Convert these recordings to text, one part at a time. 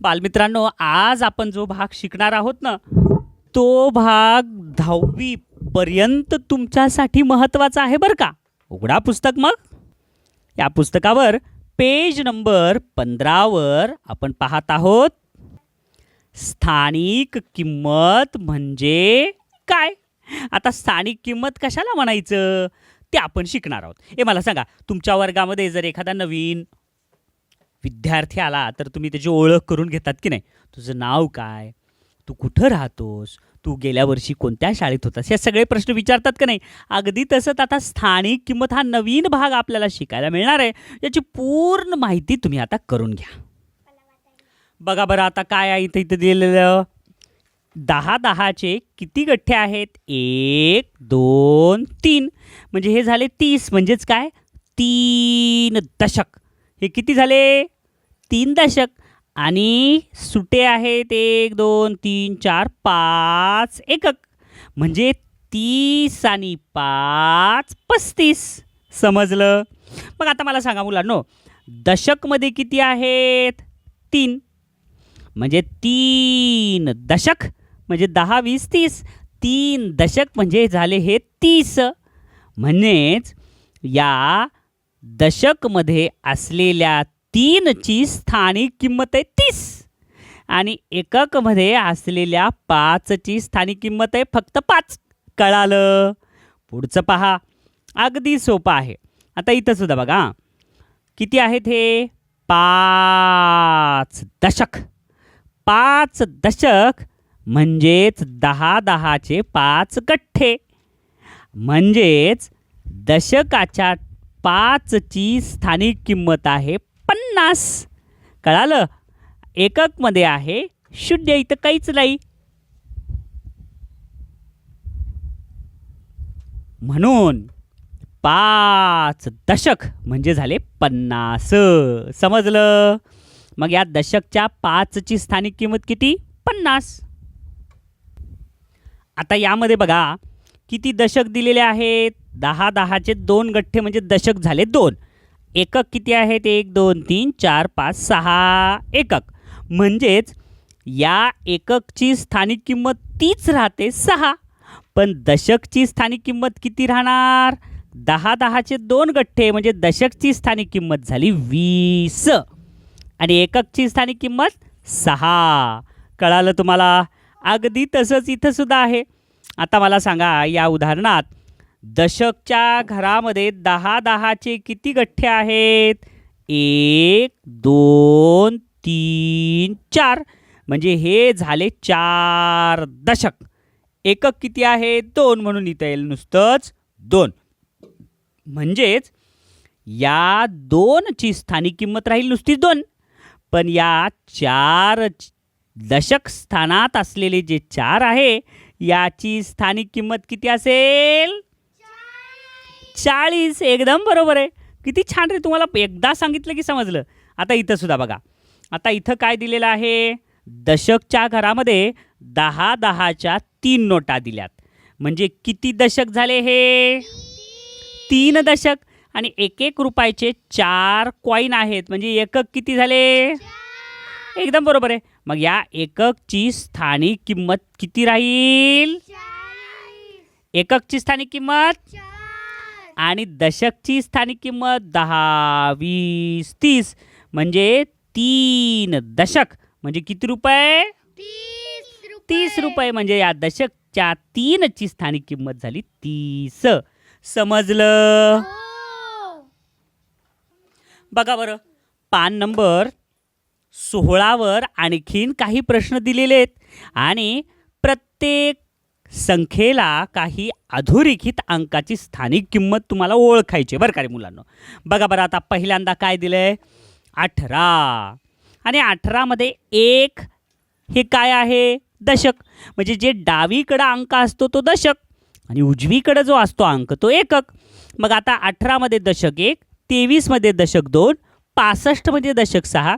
बालमित्रांनो आज आपण जो भाग शिकणार आहोत ना तो भाग दहावी पर्यंत तुमच्यासाठी महत्त्वाचा आहे बरं का? उघडा पुस्तक मग. या पुस्तकावर पेज नंबर पंधरावर आपण पाहत आहोत स्थानिक किंमत म्हणजे काय? आता स्थानिक किंमत कशाला म्हणायचं? ते आपण शिकणार आहोत. हे मला सांगा तुमच्या वर्गामध्ये जर एखादा नवीन विद्यार्थी आला तर तुम्ही त्याची ओळख करून घेतात की नाही? तुझं नाव काय? तू कुठं राहतोस? तू गेल्या वर्षी कोणत्या शाळेत होतास? हे सगळे प्रश्न विचारतात का नाही? अगदी तसंच आता स्थानिक किंमत हा नवीन भाग आपल्याला शिकायला मिळणार आहे. याची पूर्ण माहिती तुम्ही आता करून घ्या. बघा बरं आता काय आहे इथं इथं दिलेलं? दहा दहाचे किती गठ्ठे आहेत? एक दोन तीन. म्हणजे हे झाले तीस. म्हणजेच काय? तीन दशक. हे किती झाले? तीन दशक. आणि सुटे आहेत एक दोन तीन चार पाच एकक. म्हणजे तीस आणि पाच पस्तीस. समजलं? मग आता मला सांगा मुलांनो दशकमध्ये किती आहेत? तीन. म्हणजे तीन दशक म्हणजे दहा वीस तीस. तीन दशक म्हणजे झाले हे तीस. म्हणजेच या दशकमध्ये असलेल्या तीनची स्थानिक किंमत आहे तीस. आणि एककमध्ये असलेल्या पाचची स्थानिक किंमत आहे फक्त पाच. कळालं? पुढचं पहा. अगदी सोपं आहे. आता इथं सुद्धा बघा किती आहेत हे? पाच दशक. पाच दशक म्हणजेच दहा दहाचे पाच कठ्ठे म्हणजेच दशकाच्या पाचची स्थानिक किंमत आहे पन्नास. कळालं? एककमध्ये आहे शून्य इथं काहीच नाही. म्हणून पाच दशक म्हणजे झाले पन्नास. समजलं? मग या दशकच्या पाचची स्थानिक किंमत किती? पन्नास. आता यामध्ये बघा किती दशक दिलेले आहेत? दहा दहाचे दोन गठ्ठे म्हणजे दशक झाले दोन. एकक किती आहेत? एक दोन तीन चार पाच सहा. एकक. म्हणजेच या एककची स्थानिक किंमत तीच राहते सहा. पण दशकची स्थानिक किंमत किती राहणार? दहा दहाचे दोन गठ्ठे म्हणजे दशकची स्थानिक किंमत झाली वीस. आणि एककची स्थानिक किंमत सहा. कळालं तुम्हाला? अगदी तसंच इथंसुद्धा आहे. आता मला सांगा या उदाहरणात दशकच्या घरामध्ये दहा दहाचे किती गठ्ठे आहेत? एक दोन तीन चार. म्हणजे हे झाले चार दशक. एकक किती आहे? दोन म्हणून इथं येईल नुसतंच दोन. म्हणजेच या दोनची स्थानिक किंमत राहील नुसतीच दोन. पण या चार दशक स्थानात असलेले जे चार आहे याची स्थानिक किंमत किती असेल? चाळीस एकदम बरोबर आहे. किती छान रे तुम्हाला एकदा सांगितलं की समजलं. आता इथं सुद्धा बघा. आता इथं काय दिलेलं आहे? दशकच्या घरामध्ये दहा दहाच्या तीन नोटा दिल्यात. म्हणजे किती दशक झाले हे? तीन दशक. आणि एक एक रुपयाचे चार कॉईन आहेत. म्हणजे एकक किती झाले? एकदम बरोबर आहे. मग या एककची स्थानिक किंमत किती राहील? एककची स्थानिक किंमत? आणि दशकची स्थानिक किंमत दहा वीस तीस. म्हणजे तीन दशक. म्हणजे किती रुपये? तीस रुपये. म्हणजे या दशकच्या तीनची स्थानिक किंमत झाली तीस. समजलं? बघा बरं. पान नंबर सोहळावर आणखीन काही प्रश्न दिलेले आहेत. आणि प्रत्येक संख्येला काही अधोरेखित अंकाची स्थानिक किंमत तुम्हाला ओळखायची आहे बरं का रे मुलांना. बघा बरं आता पहिल्यांदा काय दिलं आहे अठरा. आणि अठरामध्ये एक हे काय आहे? दशक. म्हणजे जे डावीकडं अंक असतो तो दशक आणि उजवीकडं जो असतो अंक तो एकक. मग आता अठरामध्ये दशक एक तेवीसमध्ये दशक दोन पासष्टमध्ये दशक सहा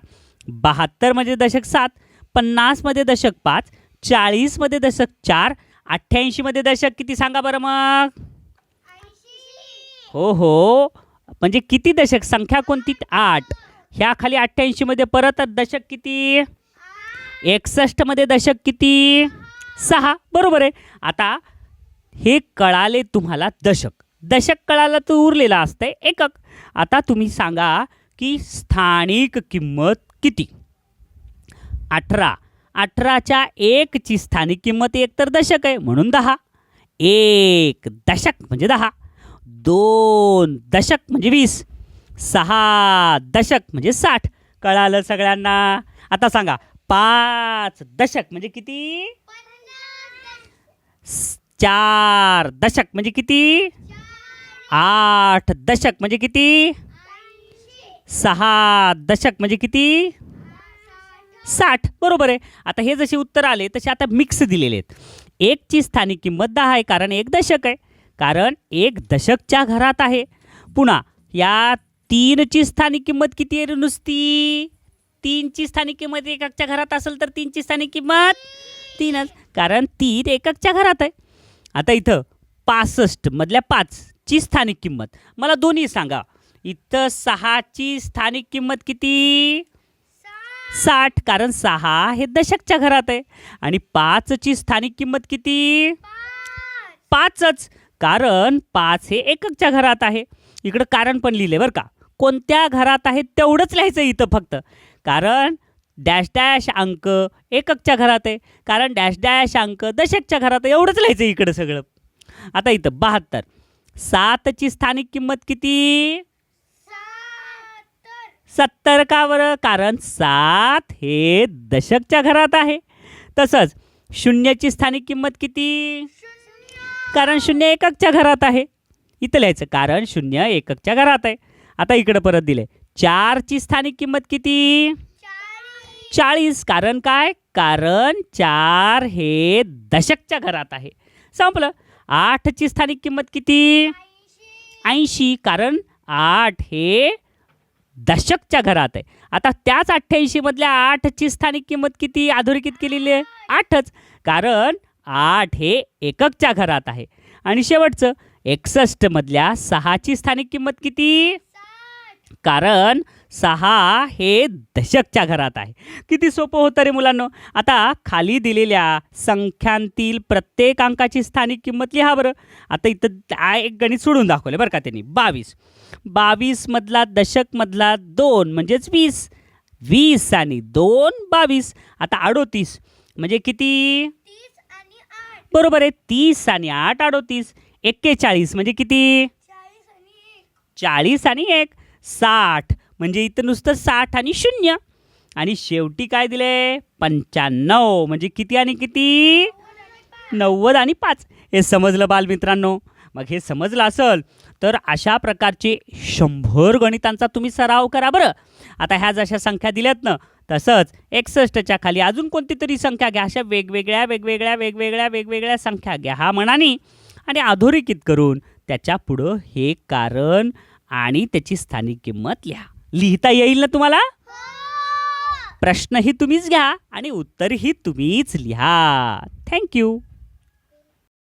बहात्तरमध्ये दशक सात पन्नासमध्ये दशक पाच चाळीसमध्ये दशक चार अठ्ठ्याऐंशीमध्ये दशक किती सांगा बरं मग? हो हो. म्हणजे किती दशक? संख्या कोणती? आठ. ह्या खाली अठ्ठ्याऐंशीमध्ये परत दशक किती? एकसष्टमध्ये दशक किती? सहा. बरोबर आहे. आता हे कळाले तुम्हाला दशक. दशक कळालं तर उरलेला असतंय एकक. आता तुम्ही सांगा की स्थानिक किंमत किती? अठरा. अठराच्या एकची स्थानिक किंमत एक तर दशक आहे म्हणून दहा. एक दशक म्हणजे दहा. दोन दशक म्हणजे वीस. सहा दशक म्हणजे साठ. कळालं सगळ्यांना? आता सांगा पाच दशक म्हणजे किती? चार दशक म्हणजे किती? आठ दशक म्हणजे किती? सहा दशक म्हणजे किती? साठ. बरोबर आहे. आता हे जसे उत्तर आले तसे आता मिक्स दिलेले आहेत. एकची स्थानिक किंमत दहा आहे कारण एक दशक आहे. कारण एक दशकच्या घरात आहे. पुन्हा या तीनची स्थानिक किंमत किती आहे नुसती? तीनची स्थानिक किंमत एकाच्या घरात असेल तर तीनची स्थानिक किंमत तीनच. कारण तीन एकाच्या घरात आहे. आता इथं पासष्ट मधल्या पाचची स्थानिक किंमत. मला दोन्ही सांगा. इथं सहाची स्थानिक किंमत किती? साठ कारण सहा हे दशकच्या घरात आहे. आणि पाचची स्थानिक किंमत किती? पाचच. कारण पाच हे एककच्या घरात आहे. इकडं कारण पण लिहिले बरं का. कोणत्या घरात आहे तेवढंच लिहायचं इथं फक्त. कारण डॅश डॅश अंक एककच्या घरात आहे. कारण डॅश डॅश अंक दशकच्या घरात आहे. एवढंच लिहायचं इकडं सगळं. आता इथं बहात्तर. सातची स्थानिक किंमत किती? सत्तर का बरं कारण सात हे दशकच्या घरात आहे. तसंच शून्याची स्थानिक किंमत किती? कारण शून्य एककच्या घरात आहे. इथं लिहायचं कारण शून्य एककच्या घरात आहे. आता इकडं परत दिले चारची स्थानिक किंमत किती? चाळीस. कारण काय? कारण चार हे दशकच्या घरात आहे. संपलं. आठची स्थानिक किंमत किती? ऐंशी. कारण आठ हे दशकच्या घरात आहे. आता त्याच अठ्ठ्याऐंशीमधल्या आठची स्थानिक किंमत किती अधोरेखित केलेली आहे? आठच. कारण आठ हे एककच्या घरात आहे. आणि शेवटचं एकसष्टमधल्या सहाची स्थानिक किंमत किती? कारण सहा हे दशकच्या घरात आहे. किती सोपं होतं रे मुलांनो? आता खाली दिलेल्या संख्यांतील प्रत्येक अंकाची स्थानिक किंमत लिहा बरं. आता इथं एक गणित सोडून दाखवलं बरं का त्यांनी. बावीस. बावीसमधला दशकमधला दोन म्हणजेच वीस. वीस आणि दोन बावीस. आता अडोतीस. म्हणजे किती? बरोबर आहे. तीस आणि आठ अडोतीस. एक्केचाळीस म्हणजे किती? चाळीस आणि एक. साठ. म्हणजे इथं नुसतं साठ आणि शून्य. आणि शेवटी काय दिले? पंच्याण्णव. म्हणजे किती आणि किती? नव्वद आणि पाच. हे समजलं बालमित्रांनो? मग हे समजलं असेल तर अशा प्रकारचे शंभर गणितांचा तुम्ही सराव करा बरं. आता ह्या जशा संख्या दिल्यात ना तसंच एकसष्टच्या खाली अजून कोणती तरी संख्या घ्या. अशा वेगवेगळ्या वेगवेगळ्या वेगवेगळ्या वेगवेगळ्या संख्या घ्या. हा मनाने आणि अधोरेखित करून त्याच्या पुढं हे कारण आणि त्याची स्थानिक किंमत लिहा. लिहिता येईल ना तुम्हाला? प्रश्नही तुम्हीच घ्या आणि उत्तरही तुम्हीच लिहा. थँक्यू